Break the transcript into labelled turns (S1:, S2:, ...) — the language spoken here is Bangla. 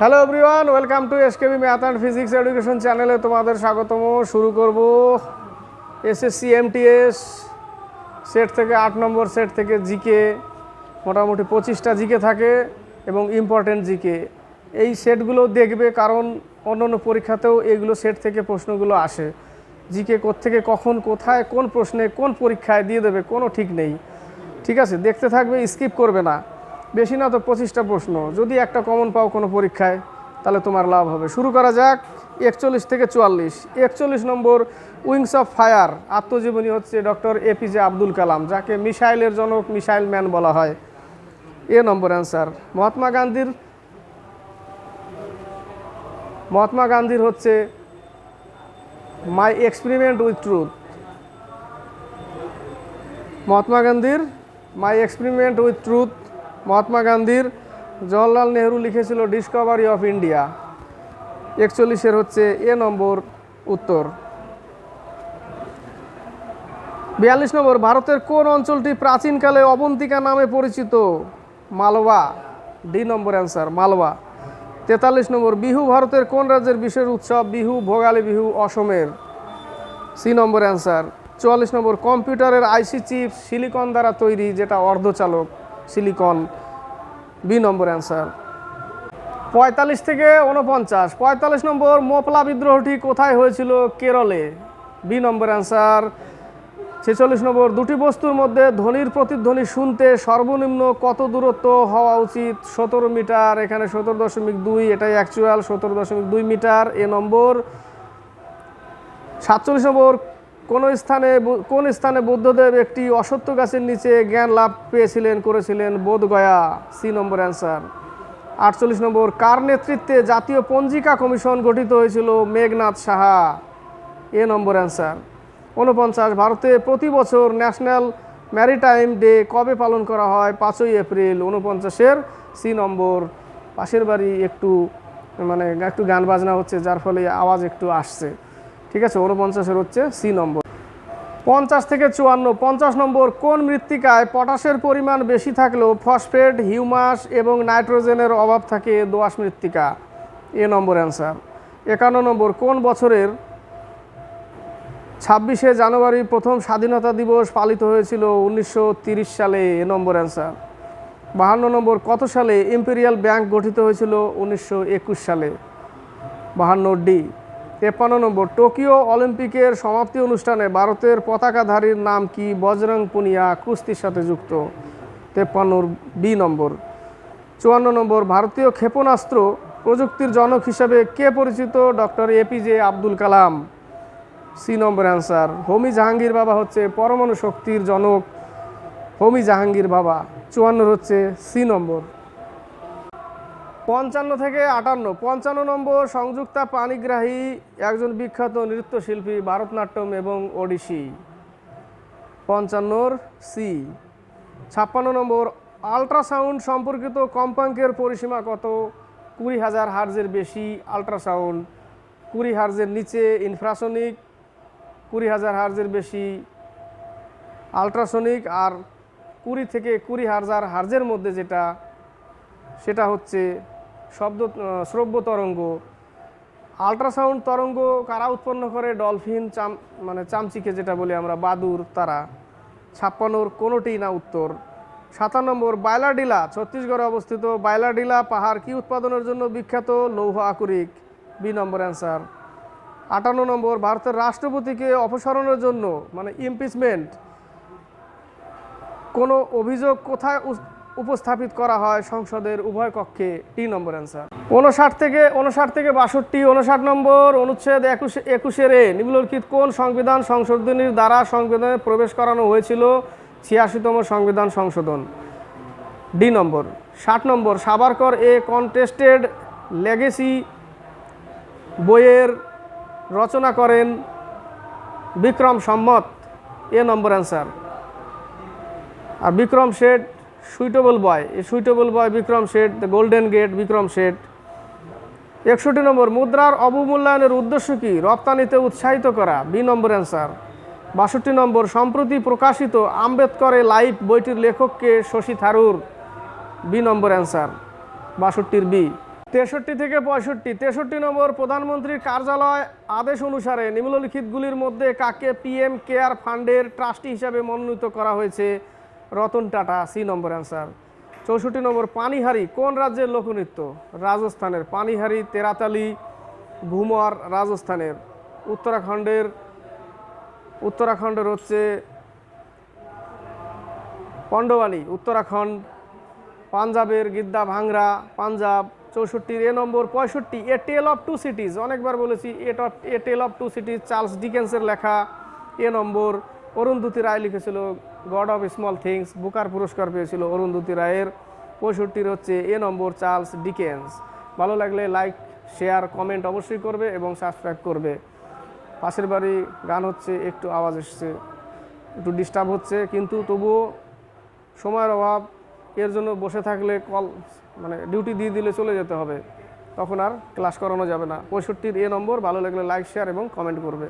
S1: Hello everyone welcome to SKB math and physics education চ্যানেলে তোমাদের স্বাগতম। শুরু করব এসএসসি এমটিএস সেট থেকে আট নম্বর সেট থেকে জিকে মোটামুটি পঁচিশটা জিকে থাকে এবং ইম্পর্টেন্ট জিকে এই সেটগুলো দেখবে কারণ অন্য অন্য পরীক্ষাতেও এইগুলো সেট থেকে প্রশ্নগুলো আসে। জিকে থেকে কখন, কোথায়, কোন প্রশ্নে, কোন পরীক্ষায় দিয়ে দেবে, কোনো ঠিক নেই। ঠিক আছে, দেখতে থাকবে স্কিপ করবে না। বেশি না তো পঁচিশটা প্রশ্ন। যদি একটা কমন পাও কোনো পরীক্ষায়, তাহলে তোমার লাভ হবে। শুরু করা যাক, একচল্লিশ থেকে চুয়াল্লিশ। একচল্লিশ নম্বর, উইংস অফ ফায়ার, আত্মজীবনী হচ্ছে ডক্টর এপিজে আব্দুল কালাম, যাকে মিসাইলের জনক মিসাইল ম্যান বলা হয়। এ নম্বর অ্যান্সার, মহাত্মা গান্ধীর মহাত্মা গান্ধীর হচ্ছে, my experiment with truth. Mahatma গান্ধীর, my experiment with truth Mahatma গান্ধীর জওয়াহরলাল নেহরু লিখেছিল ডিসকভারি অফ ইন্ডিয়া একচল্লিশের হচ্ছে এ নম্বর উত্তর। বিয়াল্লিশ নম্বর, ভারতের কোন অঞ্চলটি প্রাচীনকালে অবন্তিকা নামে পরিচিত? Malwa D number answer Malwa তেতাল্লিশ নম্বর, বিহু ভারতের কোন রাজ্যের বিশেষ উৎসব? বিহু, ভোগালী বিহু, অসমের। C number answer. চুয়াল্লিশ নম্বর, কম্পিউটারের আইসি চিপ সিলিকন দ্বারা তৈরি, যেটা অর্ধচালক। সিলিকন, বি নম্বর অ্যান্সার পঁয়তাল্লিশ থেকে উনপঞ্চাশ পঁয়তাল্লিশ নম্বর, মোপলা বিদ্রোহটি কোথায় হয়েছিল? কেরলে। বি নম্বর অ্যান্সার ছেচল্লিশ নম্বর, দুটি বস্তুর মধ্যে ধ্বনির প্রতিধ্বনি শুনতে সর্বনিম্ন কত দূরত্ব হওয়া উচিত? সতেরো মিটার, এখানে সতেরো দশমিক দুই, এটাই অ্যাকচুয়াল সতেরো দশমিক দুই মিটার। এ নম্বর, সাতচল্লিশ নম্বর কোন স্থানে কোন স্থানে বুদ্ধদেব একটি অসত্য গাছের নিচে জ্ঞান লাভ পেয়েছিলেন, করেছিলেন বোধগয়া? C number answer. আটচল্লিশ নম্বর, কার নেতৃত্বে জাতীয় পঞ্জিকা কমিশন গঠিত হয়েছিল Meghnath Saha? A number answer. উনপঞ্চাশ ভারতে প্রতি বছর ন্যাশনাল ম্যারিটাইম ডে কবে পালন করা হয়? পাঁচই এপ্রিল। উনপঞ্চাশের সি নম্বর। পাশের বাড়ি একটু মানে একটু গান বাজনা হচ্ছে, যার ফলে আওয়াজ একটু আসছে। ঠিক আছে উনপঞ্চাশের হচ্ছে সি নম্বর। পঞ্চাশ থেকে চুয়ান্ন, পঞ্চাশ নম্বর কোন মৃত্তিকায় পটাশের পরিমাণ বেশি থাকলেও ফসফেট, হিউমাস এবং নাইট্রোজেনের অভাব থাকে দোআঁশ মৃত্তিকা? A number answer. একান্ন নম্বর, কোন বছরের ছাব্বিশে জানুয়ারি প্রথম স্বাধীনতা দিবস পালিত হয়েছিল উনিশশো সালে? A number answer. বাহান্ন নম্বর, কত সালে ইম্পেরিয়াল ব্যাংক গঠিত হয়েছিল উনিশশো একুশ সালে? বাহান্ন ডি। তেপ্পান্ন নম্বর, টোকিও অলিম্পিকের সমাপ্তি অনুষ্ঠানে ভারতের পতাকাধারীর নাম কি? বজরং পুনিয়া কুস্তির সাথে যুক্ত। তেপ্পান্নর বি নম্বর, চুয়ান্ন নম্বর, ভারতীয় ক্ষেপণাস্ত্র প্রযুক্তির জনক হিসাবে কে পরিচিত? Doctor APJ Abdul Kalam. C number answer, Homi Jahangir Bhabha হচ্ছে পরমাণু শক্তির জনক। হোমি জাহাঙ্গীর বাবা চুয়ান্নর হচ্ছে সি নম্বর। পঞ্চান্ন থেকে আটান্ন। পঞ্চান্ন নম্বর সংযুক্তা পানিগ্রাহী, একজন বিখ্যাত নৃত্যশিল্পী, ভারতনাট্যম এবং ওডিসি পঞ্চান্নর সি। ছাপ্পান্ন নম্বর, আল্ট্রাসাউন্ড সম্পর্কিত কম্পাঙ্কের পরিসীমা কত? কুড়ি হাজার হার্জের বেশি, আল্ট্রাসাউন্ড কুড়ি হার্জের নিচে, ইনফ্রাসনিক কুড়ি হাজার হার্জের বেশি, আল্ট্রাসনিক আর কুড়ি থেকে কুড়ি হাজার হার্জের মধ্যে যেটা, সেটা হচ্ছে শব্দ শ্রব্য তরঙ্গ, আল্ট্রাসাউন্ড তরঙ্গ কারা উৎপন্ন করে? ডলফিন, চাম মানে চামচিকে যেটা বলি আমরা, বাদুর, তারা। ছাপ্পান্নর কোনোটি না উত্তর। সাতান্ন নম্বর বাইলাডিলা ছত্তিশগড়ে অবস্থিত বায়লাডিলা পাহাড় কি উৎপাদনের জন্য বিখ্যাত লৌহ আকরিক? B number answer. আটান্ন নম্বর, ভারতের রাষ্ট্রপতিকে অপসারণের জন্য মানে ইমপিচমেন্ট, কোনো অভিযোগ কোথায় উপস্থাপিত করা হয় সংসদের উভয় কক্ষে টি নম্বর অ্যান্সার। উনষাট থেকে উনষাট থেকে বাষট্টি উনষাট নম্বর অনুচ্ছেদ একুশ, একুশের এ নিম্নলিখিত কোন সংবিধান সংশোধনীর দ্বারা সংবিধানে প্রবেশ করানো হয়েছিল? ছিয়াশিতম সংবিধান সংশোধন। D number. ষাট নম্বর সাবারকর এ কন্টেস্টেড লেগেসি বইয়ের রচনা করেন Vikram Samvat. A number answer. আর বিক্রম শেঠ সুইটেবল বয় এই suitable boy Vikram Seth the golden gate Vikram Seth একষট্টি নম্বর, মুদ্রার অবমূল্যায়নের উদ্দেশ্য কি? রপ্তানিতে উৎসাহিত করা। বি নম্বর অ্যান্সার বাষট্টি নম্বর, সম্প্রতি প্রকাশিত আম্বেদকরে লাইফ বইটির লেখককে Shashi Tharoor. B number answer বাষট্টির B তেষট্টি থেকে পঁয়ষট্টি। তেষট্টি নম্বর, প্রধানমন্ত্রীর কার্যালয় আদেশ অনুসারে নিম্নলিখিতগুলির মধ্যে কাকে পিএম কেয়ার ফান্ডের ট্রাস্টি হিসাবে মনোনীত করা হয়েছে? Ratan Tata, C number answer. চৌষট্টি নম্বর পানিহারি, কোন রাজ্যের লোকনৃত্য? রাজস্থানের পানিহারি, তেরাতালি ঘুমর রাজস্থানের। উত্তরাখণ্ডের উত্তরাখণ্ডের হচ্ছে পণ্ডবাণী, উত্তরাখণ্ড। পাঞ্জাবের গিদ্দা ভাংরা, পাঞ্জাব। চৌষট্টির এ নম্বর পঁয়ষট্টি, a tale of two cities. অনেকবার বলেছি at of a tale of two cities, Charles ডিকেন্সের লেখা। এ নম্বর অরুন্ধতী রায় লিখেছিল god of small things Booker পুরস্কার পেয়েছিল অরুন্ধতি রায়ের। পঁয়ষট্টির হচ্ছে এ নম্বর চার্লস ডিকেন্স। ভালো লাগলে লাইক শেয়ার কমেন্ট অবশ্যই করবে এবং সাবস্ক্রাইব করবে। পাশের বাড়ি গান হচ্ছে, একটু আওয়াজ এসছে, একটু ডিস্টার্ব হচ্ছে, কিন্তু তবুও সময়ের অভাব, এর জন্য বসে থাকলে কল মানে ডিউটি দিয়ে দিলে চলে যেতে হবে। তখন আর ক্লাস করানো যাবে না। পঁয়ষট্টির এ নম্বর, ভালো লাগলে লাইক শেয়ার এবং কমেন্ট করবে।